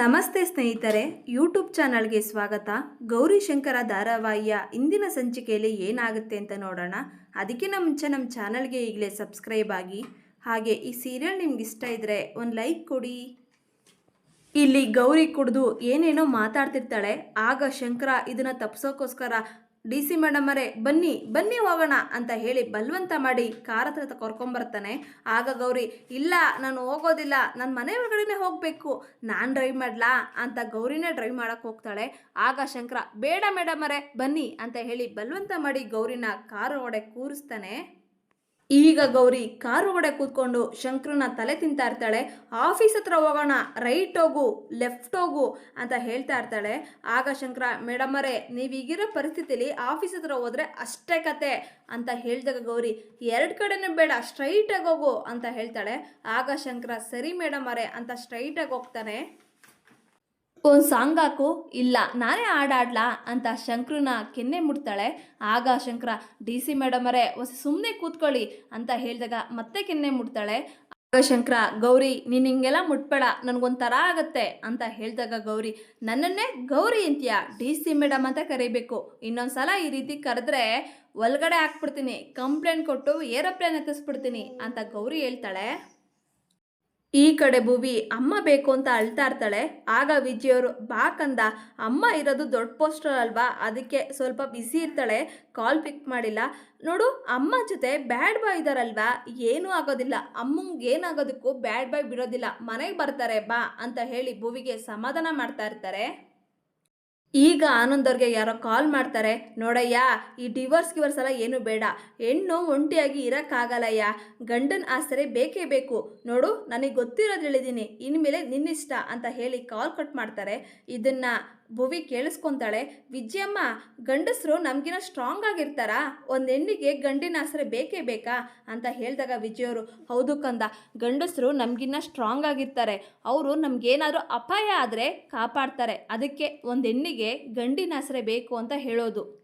ನಮಸ್ತೆ ಸ್ನೇಹಿತರೆ ಯೂಟ್ಯೂಬ್ ಚಾನಲ್ಗೆ ಸ್ವಾಗತ. ಗೌರಿ ಶಂಕರ ಧಾರಾವಾಹಿಯ ಇಂದಿನ ಸಂಚಿಕೆಯಲ್ಲಿ ಏನಾಗುತ್ತೆ ಅಂತ ನೋಡೋಣ. ಅದಕ್ಕಿಂತ ಮುಂಚೆ ನಮ್ಮ ಚಾನಲ್ಗೆ ಈಗಲೇ ಸಬ್ಸ್ಕ್ರೈಬ್ ಆಗಿ, ಹಾಗೆ ಈ ಸೀರಿಯಲ್ ನಿಮ್ಗೆ ಇಷ್ಟ ಇದ್ದರೆ ಒಂದು ಲೈಕ್ ಕೊಡಿ. ಇಲ್ಲಿ ಗೌರಿ ಕುಡಿದು ಏನೇನೋ ಮಾತಾಡ್ತಿರ್ತಾಳೆ. ಆಗ ಶಂಕರ ಇದನ್ನ ತಪ್ಸೋಕ್ಕೋಸ್ಕರ ಡಿ ಸಿ ಬನ್ನಿ ಬನ್ನಿ ಹೋಗೋಣ ಅಂತ ಹೇಳಿ ಬಲವಂತ ಮಾಡಿ ಕಾರ್ ಹತ್ರ ಕರ್ಕೊಂಬರ್ತಾನೆ ಆಗ ಗೌರಿ, ಇಲ್ಲ, ನಾನು ಹೋಗೋದಿಲ್ಲ ನನ್ನ ಮನೆ ಒಳಗಡೆನೆ ಹೋಗಬೇಕು, ನಾನು ಡ್ರೈವ್ ಮಾಡ್ಲಾ ಅಂತ ಗೌರಿನೇ ಡ್ರೈವ್ ಮಾಡಕ್ಕೆ ಹೋಗ್ತಾಳೆ. ಆಗ ಶಂಕರ, ಬೇಡ ಮೇಡಮರೇ ಬನ್ನಿ ಅಂತ ಹೇಳಿ ಬಲವಂತ ಮಾಡಿ ಗೌರಿನ ಕಾರ್ ಒಡೆ ಕೂರಿಸ್ತಾನೆ. ಈಗ ಗೌರಿ ಕಾರು ಒಳಗಡೆ ಕೂತ್ಕೊಂಡು ಶಂಕರನ ತಲೆ ತಿಂತಾ ಇರ್ತಾಳೆ. ಆಫೀಸ್ ಹತ್ರ ಹೋಗೋಣ ರೈಟ್ ಹೋಗು ಲೆಫ್ಟ್ ಹೋಗು ಅಂತ ಹೇಳ್ತಾ ಇರ್ತಾಳೆ. ಆಗ ಶಂಕರ ಮೇಡಮರೇ ನೀವು ಈಗಿರೋ ಪರಿಸ್ಥಿತಿಲಿ ಆಫೀಸ್ ಹತ್ರ ಹೋದ್ರೆ ಅಷ್ಟೇ ಕತೆ ಅಂತ ಹೇಳಿದಾಗ ಗೌರಿ, ಎರಡು ಕಡೆನೂ ಬೇಡ ಸ್ಟ್ರೈಟಾಗಿ ಹೋಗು ಅಂತ ಹೇಳ್ತಾಳೆ. ಆಗ ಶಂಕರ, ಸರಿ ಮೇಡಮರೇ ಅಂತ ಸ್ಟ್ರೈಟಾಗಿ ಹೋಗ್ತಾನೆ. ಒಂದು ಸಾಂಗ್ ಹಾಕು. ಇಲ್ಲ, ನಾನೇ ಹಾಡಾಡ್ಲಾ ಅಂತ ಶಂಕ್ರನ ಕೆನ್ನೆ ಮುಟ್ತಾಳೆ. ಆಗ ಶಂಕರ, ಡಿ ಸಿ ಮೇಡಮರೇ ಹೊಸ ಸುಮ್ಮನೆ ಕೂತ್ಕೊಳ್ಳಿ ಅಂತ ಹೇಳಿದಾಗ ಮತ್ತೆ ಕೆನ್ನೆ ಮುಟ್ತಾಳೆ. ಆಗ ಶಂಕರ, ಗೌರಿ, ನೀನು ಹಿಂಗೆಲ್ಲ ಮುಟ್ಬೇಡ, ನನಗೊಂಥರ ಆಗತ್ತೆ ಅಂತ ಹೇಳಿದಾಗ ಗೌರಿ, ನನ್ನನ್ನೇ ಗೌರಿ ಅಂತೀಯ? ಡಿ ಸಿ ಮೇಡಮ್ ಅಂತ ಕರಿಬೇಕು. ಇನ್ನೊಂದು ಸಲ ಈ ರೀತಿ ಕರೆದ್ರೆ ಒಳಗಡೆ ಹಾಕ್ಬಿಡ್ತೀನಿ, ಕಂಪ್ಲೇಂಟ್ ಕೊಟ್ಟು ಏರೋಪ್ಲೇನ್ ಎತ್ತಿಸ್ಬಿಡ್ತೀನಿ ಅಂತ ಗೌರಿ ಹೇಳ್ತಾಳೆ. ಈ ಕಡೆ ಭುವಿ ಅಮ್ಮ ಬೇಕು ಅಂತ ಅಳ್ತಾ ಇರ್ತಾಳೆ. ಆಗ ವಿಜಯವರು, ಬಾ ಕಂದ, ಅಮ್ಮ ಇರೋದು ದೊಡ್ಡ ಪೋಸ್ಟರ್ ಅಲ್ವಾ? ಅದಕ್ಕೆ ಸ್ವಲ್ಪ ಬ್ಯುಸಿ ಇರ್ತಾಳೆ ಕಾಲ್ ಪಿಕ್ ಮಾಡಿಲ್ಲ. ನೋಡು, ಅಮ್ಮ ಜೊತೆ ಬ್ಯಾಡ್ ಬಾಯ್ ಇದಾರಲ್ವಾ? ಏನೂ ಆಗೋದಿಲ್ಲ. ಅಮ್ಮಂಗೆ ಏನಾಗೋದಕ್ಕೂ ಬ್ಯಾಡ್ ಬಾಯ್ ಬಿಡೋದಿಲ್ಲ. ಮನೆಗೆ ಬರ್ತಾರೆ, ಬಾ ಅಂತ ಹೇಳಿ ಭುವಿಗೆ ಸಮಾಧಾನ ಮಾಡ್ತಾ ಇರ್ತಾರೆ. ಈಗ ಆನಂದ್ ಅವ್ರಿಗೆ ಯಾರೋ ಕಾಲ್ ಮಾಡ್ತಾರೆ, ನೋಡಯ್ಯ, ಈ ಡಿವೋರ್ಸ್ ಗಿವರ್ಸ್ ಎಲ್ಲ ಏನು ಬೇಡ. ಹೆಣ್ಣು ಒಂಟಿಯಾಗಿ ಇರೋಕ್ಕಾಗಲ್ಲಯ್ಯ. ಗಂಡನ ಆಸರೆ ಬೇಕೇ ಬೇಕು. ನೋಡು, ನನಗೆ ಗೊತ್ತಿರೋದು ಹೇಳಿದ್ದೀನಿ ಇನ್ಮೇಲೆ ನಿನ್ನಿಷ್ಟ ಅಂತ ಹೇಳಿ ಕಾಲ್ ಕಟ್ ಮಾಡ್ತಾರೆ. ಇದನ್ನ ಭುವಿ ಕೇಳಿಸ್ಕೊಂತಾಳೆ, ವಿಜಯಮ್ಮ, ಗಂಡಸರು ನಮಗಿನ ಸ್ಟ್ರಾಂಗ್ ಆಗಿರ್ತಾರಾ? ಒಂದು ಹೆಣ್ಣಿಗೆ ಗಂಡಿನ ಆಸರೆ ಬೇಕೇ ಬೇಕಾ? ಅಂತ ಹೇಳಿದಾಗ ವಿಜಯವರು, ಹೌದು ಕಂದ, ಗಂಡಸರು ನಮಗಿನ್ನ ಸ್ಟ್ರಾಂಗ್ ಆಗಿರ್ತಾರೆ. ಅವರು ನಮಗೇನಾದರೂ ಅಪಾಯ ಆದರೆ ಕಾಪಾಡ್ತಾರೆ. ಅದಕ್ಕೆ ಒಂದು ಹೆಣ್ಣಿಗೆ ಗಂಡಿನ ಆಸರೆ ಬೇಕು ಅಂತ ಹೇಳೋದು.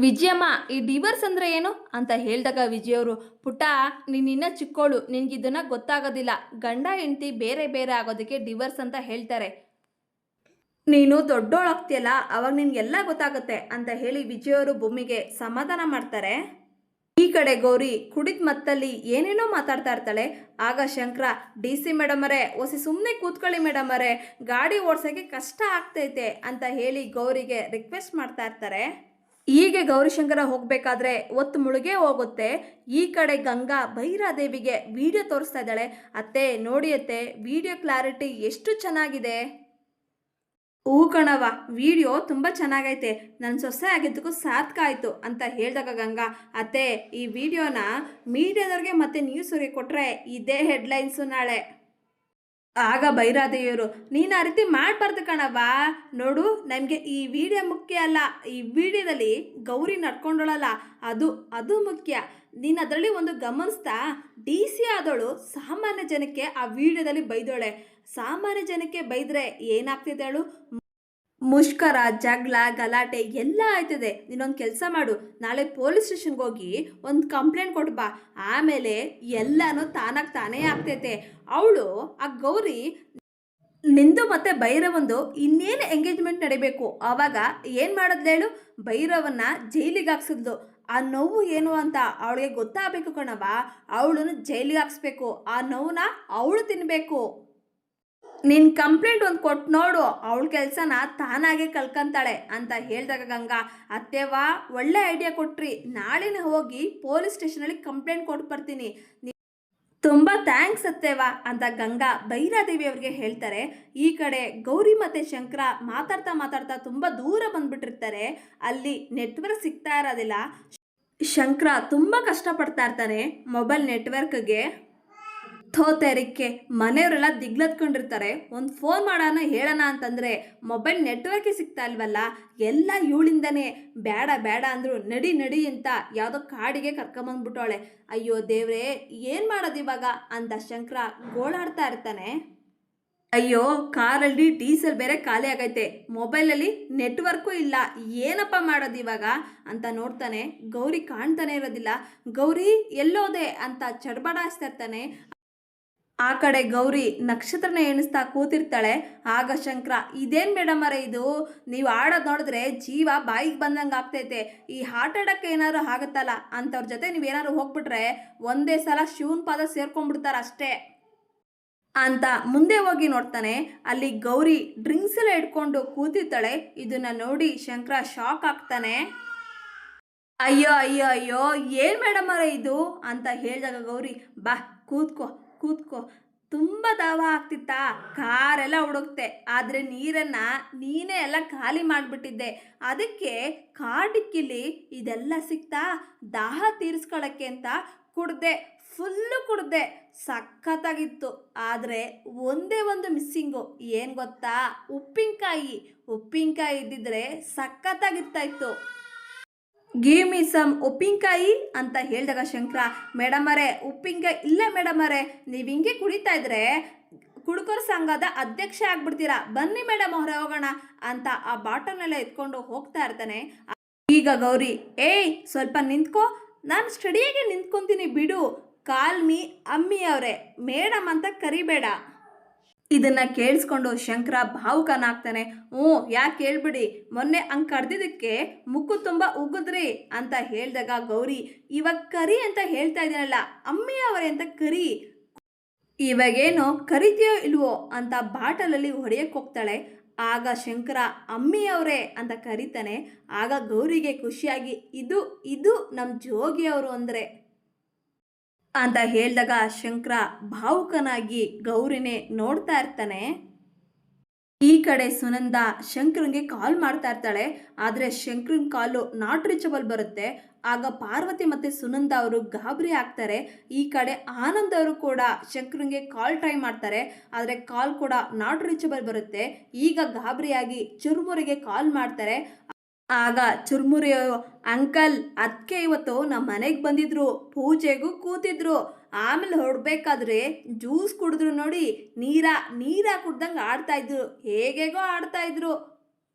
ವಿಜಯಮ್ಮ, ಈ ಡಿವರ್ಸ್ ಅಂದರೆ ಏನು? ಅಂತ ಹೇಳಿದಾಗ ವಿಜಯವರು, ಪುಟ್ಟ ನೀನಿನ್ನ ಚಿಕ್ಕೋಳು. ನಿನಗಿದನ್ನು ಗೊತ್ತಾಗೋದಿಲ್ಲ. ಗಂಡ, ಹೆಂಡತಿ ಬೇರೆ ಬೇರೆ ಆಗೋದಕ್ಕೆ ಡಿವರ್ಸ್ ಅಂತ ಹೇಳ್ತಾರೆ. ನೀನು ದೊಡ್ಡೋಳಾಗ್ತೀಯಲ್ಲ ಅವಾಗ ನಿನ್ಗೆಲ್ಲ ಗೊತ್ತಾಗುತ್ತೆ ಅಂತ ಹೇಳಿ ವಿಜಯವರು ಭೂಮಿಗೆ ಸಮಾಧಾನ ಮಾಡ್ತಾರೆ. ಈ ಕಡೆ ಗೌರಿ ಕುಡಿದ ಮತ್ತಲ್ಲಿ ಏನೇನೋ ಮಾತಾಡ್ತಾ ಇರ್ತಾಳೆ. ಆಗ ಶಂಕರ, ಡಿ ಸಿ ಮೇಡಮರೇ ಒಸಿ ಸುಮ್ಮನೆ ಕೂತ್ಕೊಳ್ಳಿ ಮೇಡಮರೇ ಗಾಡಿ ಓಡ್ಸೋಕ್ಕೆ ಕಷ್ಟ ಆಗ್ತೈತೆ ಅಂತ ಹೇಳಿ ಗೌರಿಗೆ ರಿಕ್ವೆಸ್ಟ್ ಮಾಡ್ತಾ ಇರ್ತಾರೆ. ಹೀಗೆ ಗೌರಿಶಂಕರ ಹೋಗಬೇಕಾದ್ರೆ ಒತ್ತು ಮುಳುಗೆ ಹೋಗುತ್ತೆ. ಈ ಕಡೆ ಗಂಗಾ ಭೈರಾದೇವಿಗೆ ವಿಡಿಯೋ ತೋರಿಸ್ತಾ ಇದ್ದಾಳೆ. ಅತ್ತೆ, ನೋಡಿ ಅತ್ತೆ ವಿಡಿಯೋ ಕ್ಲಾರಿಟಿ ಎಷ್ಟು ಚೆನ್ನಾಗಿದೆ. ಹೂ ಕಣವ ವಿಡಿಯೋ ತುಂಬ ಚೆನ್ನಾಗೈತೆ. ನನ್ನ ಸೊಸೆ ಆಗಿದ್ದಕ್ಕೂ ಸಾರ್ಥಕ ಅಂತ ಹೇಳಿದಾಗ ಗಂಗಾ, ಅತ್ತೆ, ಈ ವಿಡಿಯೋನ ಮೀಡಿಯಾದವ್ರಿಗೆ ಮತ್ತೆ ನ್ಯೂಸವ್ರಿಗೆ ಕೊಟ್ಟರೆ ಇದೇ ಹೆಡ್ಲೈನ್ಸು ನಾಳೆ. ಆಗ ಬೈರಾದೇವಿಯವರು ನೀನು ಆ ರೀತಿ ಮಾಡಬಾರ್ದು ಕಣವ್ವ. ನೋಡು, ನಮಗೆ ಈ ವಿಡಿಯೋ ಮುಖ್ಯ ಅಲ್ಲ. ಈ ವಿಡಿಯೋದಲ್ಲಿ ಗೌರಿ ನಡ್ಕೊಂಡೋಳಲ್ಲ. ಅದು ಅದು ಮುಖ್ಯ. ನೀನು ಅದರಲ್ಲಿ ಒಂದು ಗಮನಿಸ್ತಾ, ಡಿ ಸಿ ಆದವಳು ಸಾಮಾನ್ಯ ಜನಕ್ಕೆ ಆ ವಿಡಿಯೋದಲ್ಲಿ ಬೈದೋಳೆ. ಸಾಮಾನ್ಯ ಜನಕ್ಕೆ ಬೈದರೆ ಏನಾಗ್ತಿದೆ ಹೇಳು? ಮುಷ್ಕರ ಜಗಳ ಗಲಾಟೆ ಎಲ್ಲ ಆಯ್ತದೆ. ನೀನೊಂದು ಕೆಲಸ ಮಾಡು. ನಾಳೆ ಪೊಲೀಸ್ ಸ್ಟೇಷನ್ಗೆ ಹೋಗಿ ಒಂದು ಕಂಪ್ಲೇಂಟ್ ಕೊಟ್ಟು ಬಾ. ಆಮೇಲೆ ಎಲ್ಲನೂ ತಾನಾಗಿ ತಾನೇ ಆಗ್ತೈತೆ. ಅವಳು, ಆ ಗೌರಿ, ನಿಂದು ಮತ್ತೆ ಭೈರವಂದು ಇನ್ನೇನು ಎಂಗೇಜ್ಮೆಂಟ್ ನಡಿಬೇಕು? ಆವಾಗ ಏನು ಮಾಡೋದ್ಲು ಹೇಳು? ಭೈರವನ್ನ ಜೈಲಿಗೆ ಹಾಕ್ಸಿದ್ಲು. ಆ ನೋವು ಏನು ಅಂತ ಅವಳಿಗೆ ಗೊತ್ತಾಗಬೇಕು ಕಣವ ಅವಳನ್ನು ಜೈಲಿಗೆ ಹಾಕ್ಸ್ಬೇಕು. ಆ ನೋವನ್ನ ಅವಳು ತಿನ್ನಬೇಕು ನಿನ್ ಕಂಪ್ಲೇಂಟ್ ಒಂದು ಕೊಟ್ಟು ನೋಡು, ಅವಳ ಕೆಲಸನ ತಾನಾಗೆ ಕಲ್ಕಂತಾಳೆ ಅಂತ ಹೇಳಿದಾಗ ಗಂಗಾ ಅತ್ತೆವಾ ಒಳ್ಳೆ ಐಡಿಯಾ ಕೊಟ್ರಿ. ನಾಳೆನೇ ಹೋಗಿ ಪೊಲೀಸ್ ಸ್ಟೇಷನಲ್ಲಿ ಕಂಪ್ಲೇಂಟ್ ಕೊಟ್ಟು ಬರ್ತೀನಿ. ತುಂಬ ಥ್ಯಾಂಕ್ಸ್ ಅತ್ತೇವಾ ಅಂತ ಗಂಗಾ ಭೈರಾದೇವಿ ಅವ್ರಿಗೆ ಹೇಳ್ತಾರೆ. ಈ ಕಡೆ ಗೌರಿ ಮತ್ತೆ ಶಂಕರ ಮಾತಾಡ್ತಾ ಮಾತಾಡ್ತಾ ತುಂಬ ದೂರ ಬಂದ್ಬಿಟ್ಟಿರ್ತಾರೆ. ಅಲ್ಲಿ ನೆಟ್ವರ್ಕ್ ಸಿಗ್ತಾ ಇರೋದಿಲ್ಲ. ಶಂಕರ ತುಂಬ ಕಷ್ಟಪಡ್ತಾ ಇರ್ತಾನೆ ಮೊಬೈಲ್ ನೆಟ್ವರ್ಕ್ಗೆ. ಥೋತೆರಿಕೆ ಮನೆಯವರೆಲ್ಲ ದಿಗ್ಲತ್ಕೊಂಡಿರ್ತಾರೆ. ಒಂದು ಫೋನ್ ಮಾಡೋಣ, ಹೇಳೋಣ ಅಂತಂದರೆ ಮೊಬೈಲ್ ನೆಟ್ವರ್ಕೇ ಸಿಗ್ತಾ ಇಲ್ವಲ್ಲ? ಎಲ್ಲ ಇವಳಿಂದನೇ. ಬೇಡ ಬೇಡ ಅಂದರು ನಡಿ ನಡಿ ಅಂತ ಯಾವುದೋ ಕಾಡಿಗೆ ಕರ್ಕೊಂಬಂದ್ಬಿಟ್ಟವಳೆ. ಅಯ್ಯೋ ದೇವ್ರೇ, ಏನು ಮಾಡೋದು ಇವಾಗ? ಅಂತ ಶಂಕರ ಗೋಳಾಡ್ತಾ ಇರ್ತಾನೆ. ಅಯ್ಯೋ, ಕಾರಲ್ಲಿ ಡೀಸೆಲ್ ಬೇರೆ ಖಾಲಿ ಆಗೈತೆ. ಮೊಬೈಲಲ್ಲಿ ನೆಟ್ವರ್ಕು ಇಲ್ಲ. ಏನಪ್ಪ ಮಾಡೋದು ಇವಾಗ? ಅಂತ ನೋಡ್ತಾನೆ. ಗೌರಿ ಕಾಣ್ತಾನೆ ಇರೋದಿಲ್ಲ. ಗೌರಿ ಎಲ್ಲೋದೆ ಅಂತ ಚಡ್ಬಡಾಯಿಸ್ತಾ ಇರ್ತಾನೆ. ಆ ಕಡೆ ಗೌರಿ ನಕ್ಷತ್ರನ ಎಣಿಸ್ತಾ ಕೂತಿರ್ತಾಳೆ. ಆಗ ಶಂಕರ, ಇದೇನು ಮೇಡಮರೇ ಇದು? ನೀವು ಆಡೋದು ನೋಡಿದ್ರೆ ಜೀವ ಬಾಯಿಗೆ ಬಂದಂಗೆ ಆಗ್ತೈತೆ. ಈ ಅಟ್ಯಾಕ್ ಏನಾದ್ರು ಆಗುತ್ತಲ್ಲ? ಅಂಥವ್ರ ಜೊತೆ ನೀವೇನಾದ್ರು ಹೋಗ್ಬಿಟ್ರೆ ಒಂದೇ ಸಲ ಶಿವನ್ ಪಾದ ಸೇರ್ಕೊಂಡ್ಬಿಡ್ತಾರೆ ಅಷ್ಟೇ. ಅಂತ ಮುಂದೆ ಹೋಗಿ ನೋಡ್ತಾನೆ. ಅಲ್ಲಿ ಗೌರಿ ಡ್ರಿಂಕ್ಸ್ ಎಲ್ಲ ಇಟ್ಕೊಂಡು ಕೂತಿರ್ತಾಳೆ. ಇದನ್ನ ನೋಡಿ ಶಂಕರ ಶಾಕ್ ಆಗ್ತಾನೆ. ಅಯ್ಯೋ ಅಯ್ಯೋ ಅಯ್ಯೋ, ಏನು ಮೇಡಮರ ಇದು? ಅಂತ ಹೇಳಿದಾಗ ಗೌರಿ, ಬಾ, ಕೂತ್ಕೋ. ಕೂತ್ಕೋ. ತುಂಬ ದಾವ ಆಗ್ತಿತ್ತಾ? ಕಾರೆಲ್ಲ ಹುಡುಕ್ತೆ ಆದರೆ ನೀರನ್ನು ನೀನೇ ಎಲ್ಲ ಖಾಲಿ ಮಾಡಿಬಿಟ್ಟಿದ್ದೆ. ಅದಕ್ಕೆ ಕಾಡಿಕ್ಕಿಲಿ ಇದೆಲ್ಲ ಸಿಕ್ತಾ? ದಾಹ ತೀರಿಸ್ಕೊಳ್ಳೋಕ್ಕೆ ಅಂತ ಕುಡ್ದೆ. ಫುಲ್ಲು ಕುಡ್ದೆ. ಸಖತ್ತಾಗಿತ್ತು. ಆದರೆ ಒಂದೇ ಒಂದು ಮಿಸ್ಸಿಂಗು. ಏನು ಗೊತ್ತಾ? ಉಪ್ಪಿನಕಾಯಿ. ಉಪ್ಪಿನಕಾಯಿ ಇದ್ದಿದ್ರೆ ಸಖತ್ತಾಗಿರ್ತಾ ಇತ್ತು. ಗಿವ್ ಮಿ ಸಮ್ ಉಪ್ಪಿನಕಾಯಿ ಅಂತ ಹೇಳಿದಾಗ ಶಂಕರ ಮೇಡಮರೇ ಉಪ್ಪಿನಕಾಯಿ ಇಲ್ಲ ಮೇಡಮರೇ ನೀವು ಹಿಂಗೆ ಕುಡಿತಾ ಇದ್ರೆ ಕುಡುಕರ ಸಂಘದ ಅಧ್ಯಕ್ಷ ಆಗ್ಬಿಡ್ತೀರಾ, ಬನ್ನಿ ಮೇಡಮ್ ಹೊರ ಹೋಗೋಣ ಅಂತ ಆ ಬಾಟಲ್ನೆಲ್ಲ ಎತ್ಕೊಂಡು ಹೋಗ್ತಾ ಇರ್ತಾನೆ. ಈಗ ಗೌರಿ, ಏಯ್, ಸ್ವಲ್ಪ ನಿಂತ್ಕೋ, ನಾನು ಸ್ಟಡಿಯಾಗೆ ನಿಂತ್ಕೊಂತೀನಿ ಬಿಡು ಕಾಲ್ ಮೀ ಅಮ್ಮಿ ಅವರೇ ಮೇಡಮ್ ಅಂತ ಕರಿಬೇಡ. ಇದನ್ನ ಕೇಳಿಸ್ಕೊಂಡು ಶಂಕರ ಭಾವುಕನಾಗ್ತಾನೆ. ಹ್ಞೂ, ಯಾಕೆ ಹೇಳ್ಬಿಡಿ? ಮೊನ್ನೆ ಹಂಗೆ ಕಡ್ದಿದ್ದಕ್ಕೆ ಮುಕ್ಕು ತುಂಬ ಉಗಿದ್ರಿ ಅಂತ ಹೇಳಿದಾಗ ಗೌರಿ, ಇವಾಗ ಕರಿ ಅಂತ ಹೇಳ್ತಾ ಇದ್ದೀನಲ್ಲ ಅಮ್ಮಿ ಅವರೇ ಅಂತ ಕರಿ. ಇವಾಗೇನೋ ಕರಿತೀಯೋ ಇಲ್ವೋ? ಅಂತ ಬಾಟಲಲ್ಲಿ ಹೊಡೆಯಕ್ಕೆ ಹೋಗ್ತಾಳೆ. ಆಗ ಶಂಕರ, ಅಮ್ಮಿಯವರೇ ಅಂತ ಕರೀತಾನೆ. ಆಗ ಗೌರಿಗೆ ಖುಷಿಯಾಗಿ, ಇದು ಇದು ನಮ್ಮ ಜೋಗಿಯವರು ಅಂದರೆ. ಅಂತ ಹೇಳಿದಾಗ ಶಂಕರ ಭಾವುಕನಾಗಿ ಗೌರಿನೇ ನೋಡ್ತಾ ಇರ್ತಾನೆ. ಈ ಕಡೆ ಸುನಂದ ಶಂಕರನ್ಗೆ ಕಾಲ್ ಮಾಡ್ತಾ ಇರ್ತಾಳೆ. ಆದರೆ ಶಂಕರನ್ ಕಾಲು ನಾಟ್ ರೀಚಬಲ್ ಬರುತ್ತೆ. ಆಗ ಪಾರ್ವತಿ ಮತ್ತು ಸುನಂದ ಅವರು ಗಾಬರಿ ಆಗ್ತಾರೆ. ಈ ಕಡೆ ಆನಂದ್ ಅವರು ಕೂಡ ಶಂಕರನ್ಗೆ ಕಾಲ್ ಟ್ರೈ ಮಾಡ್ತಾರೆ. ಆದರೆ ಕಾಲ್ ಕೂಡ ನಾಟ್ ರೀಚಬಲ್ ಬರುತ್ತೆ. ಈಗ ಗಾಬರಿಯಾಗಿ ಚುರುಮುರಿಗೆ ಕಾಲ್ ಮಾಡ್ತಾರೆ. ಆಗ ಚುರ್ಮುರಿ ಅಂಕಲ್ ಅದಕ್ಕೆ ಇವತ್ತು ನಮ್ಮ ಮನೆಗೆ ಬಂದಿದ್ರು, ಪೂಜೆಗೂ ಕೂತಿದ್ರು. ಆಮೇಲೆ ಹೊರಡ್ಬೇಕಾದ್ರೆ ಜ್ಯೂಸ್ ಕುಡಿದ್ರು ನೋಡಿ ನೀರ ನೀರ ಕುಡ್ದಂಗೆ ಆಡ್ತಾ ಇದ್ರು. ಹೇಗೇಗೋ ಆಡ್ತಾ ಇದ್ರು.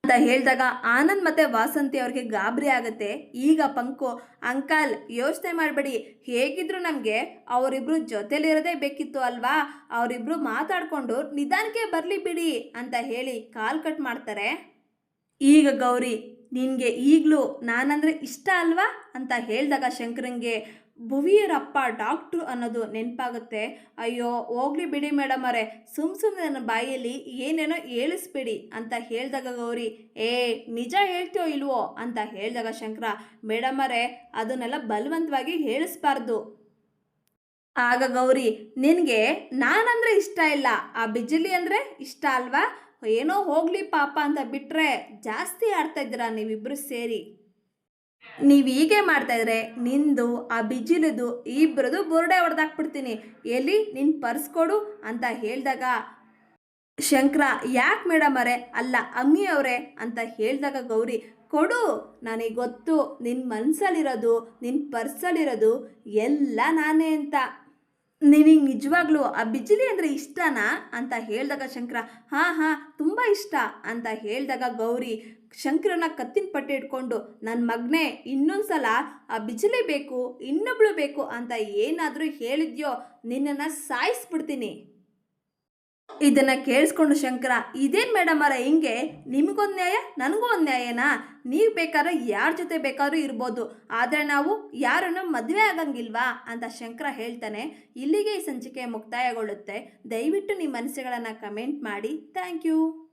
ಅಂತ ಹೇಳಿದಾಗ ಆನಂದ್ ಮತ್ತೆ ವಾಸಂತಿ ಅವ್ರಿಗೆ ಗಾಬರಿ ಆಗುತ್ತೆ. ಈಗ ಪಂಕು, ಅಂಕಲ್ ಯೋಚನೆ ಮಾಡಬೇಡಿ. ಹೇಗಿದ್ರು ನಮಗೆ ಅವರಿಬ್ರು ಜೊತೆಲಿರೋದೇ ಬೇಕಿತ್ತು ಅಲ್ವಾ? ಅವರಿಬ್ರು ಮಾತಾಡ್ಕೊಂಡು ನಿಧಾನಕ್ಕೆ ಬರಲಿ ಬಿಡಿ ಅಂತ ಹೇಳಿ ಕಾಲ್ ಕಟ್ ಮಾಡ್ತಾರೆ. ಈಗ ಗೌರಿ ನಿನಗೆ ಈಗಲೂ ನಾನಂದರೆ ಇಷ್ಟ ಅಲ್ವಾ? ಅಂತ ಹೇಳಿದಾಗ ಶಂಕರಂಗೆ, ಭುವಿಯರಪ್ಪ, ಡಾಕ್ಟ್ರು ಅನ್ನೋದು ನೆನಪಾಗುತ್ತೆ. ಅಯ್ಯೋ, ಹೋಗ್ಲಿ ಬಿಡಿ ಮೇಡಮ್ ಅವರೇ. ಸುಮ್ ಸುಮ್ಮನೆ ನನ್ನ ಬಾಯಲ್ಲಿ ಏನೇನೋ ಹೇಳಿಸ್ಬೇಡಿ ಅಂತ ಹೇಳಿದಾಗ ಗೌರಿ, ಏ, ನಿಜ ಹೇಳ್ತೀಯೋ ಇಲ್ವೋ? ಅಂತ ಹೇಳಿದಾಗ ಶಂಕರ ಮೇಡಮ್ ಅವರೇ, ಅದನ್ನೆಲ್ಲ ಬಲವಂತವಾಗಿ ಹೇಳಿಸ್ಬಾರ್ದು. ಆಗ ಗೌರಿ, ನಿನಗೆ ನಾನಂದರೆ ಇಷ್ಟ ಇಲ್ಲ. ಆ ಬಿಜಿಲಿ ಅಂದರೆ ಇಷ್ಟ ಅಲ್ವಾ? ಏನೋ ಹೋಗ್ಲಿ ಪಾಪ ಅಂತ ಬಿಟ್ರೆ ಜಾಸ್ತಿ ಆಡ್ತಾ ಇದ್ದೀರಾ ನೀವಿಬ್ರು ಸೇರಿ? ನೀವು ಹೀಗೆ ಮಾಡ್ತಾ ಇದ್ರೆ ನಿಂದು, ಆ ಬಿಜಿಲದು ಇಬ್ಬರದು ಬುರುಡೆ ಹೊಡೆದಾಕ್ಬಿಡ್ತೀನಿ ಎಲ್ಲಿ? ನಿನ್ನ ಪರ್ಸ್ ಕೊಡು ಅಂತ ಹೇಳಿದಾಗ, ಶಂಕರ, ಯಾಕೆ ಮೇಡಮ್ ಅಲ್ಲ ಅಮ್ಮಿ ಅವರೇ ಅಂತ ಹೇಳಿದಾಗ ಗೌರಿ, ಕೊಡು, ನನಗೆ ಗೊತ್ತು ನಿನ್ನ ಮನಸ್ಸಲ್ಲಿರೋದು ನಿನ್ನ ಪರ್ಸಲ್ಲಿರೋದು ಎಲ್ಲ ನಾನೇ ಅಂತ ನಿನಗೆ ನಿಜವಾಗ್ಲೂ ಆ ಬಿಜಿಲಿ ಅಂದರೆ ಇಷ್ಟನಾ ಅಂತ ಹೇಳಿದಾಗ ಶಂಕರ, ಹಾಂ ಹಾಂ, ತುಂಬ ಇಷ್ಟ ಅಂತ ಹೇಳಿದಾಗ ಗೌರಿ ಶಂಕರನ ಕತ್ತಿನ ಪಟ್ಟಿ ಇಟ್ಕೊಂಡು ನನ್ನ ಮಗನೇ, ಇನ್ನೊಂದ್ಸಲ ಆ ಬಿಜಿಲಿ ಬೇಕು, ಇನ್ನೊಬ್ಳು ಬೇಕು ಅಂತ ಏನಾದರೂ ಹೇಳಿದ್ಯೋ, ನಿನ್ನನ್ನು ಸಾಯಿಸ್ಬಿಡ್ತೀನಿ. ಇದನ್ನ ಕೇಳಿಸ್ಕೊಂಡು ಶಂಕರ, ಇದೇನು ಮೇಡಮ್ ಅರ ಹಿಂಗೆ ನಿಮಗೊಂದು ನ್ಯಾಯ ನನಗೂ ಒಂದು ನ್ಯಾಯನಾ ನೀವು ಬೇಕಾದ್ರೆ ಯಾರ ಜೊತೆ ಬೇಕಾದ್ರೂ ಇರ್ಬೋದು, ಆದರೆ ನಾವು ಯಾರನ್ನು ಮದುವೆ ಆಗಂಗಿಲ್ವಾ? ಅಂತ ಶಂಕರ ಹೇಳ್ತಾನೆ. ಇಲ್ಲಿಗೆ ಈ ಸಂಚಿಕೆ ಮುಕ್ತಾಯಗೊಳ್ಳುತ್ತೆ. ದಯವಿಟ್ಟು ನಿಮ್ಮ ಮನಸ್ಸುಗಳನ್ನು ಕಮೆಂಟ್ ಮಾಡಿ. Thank you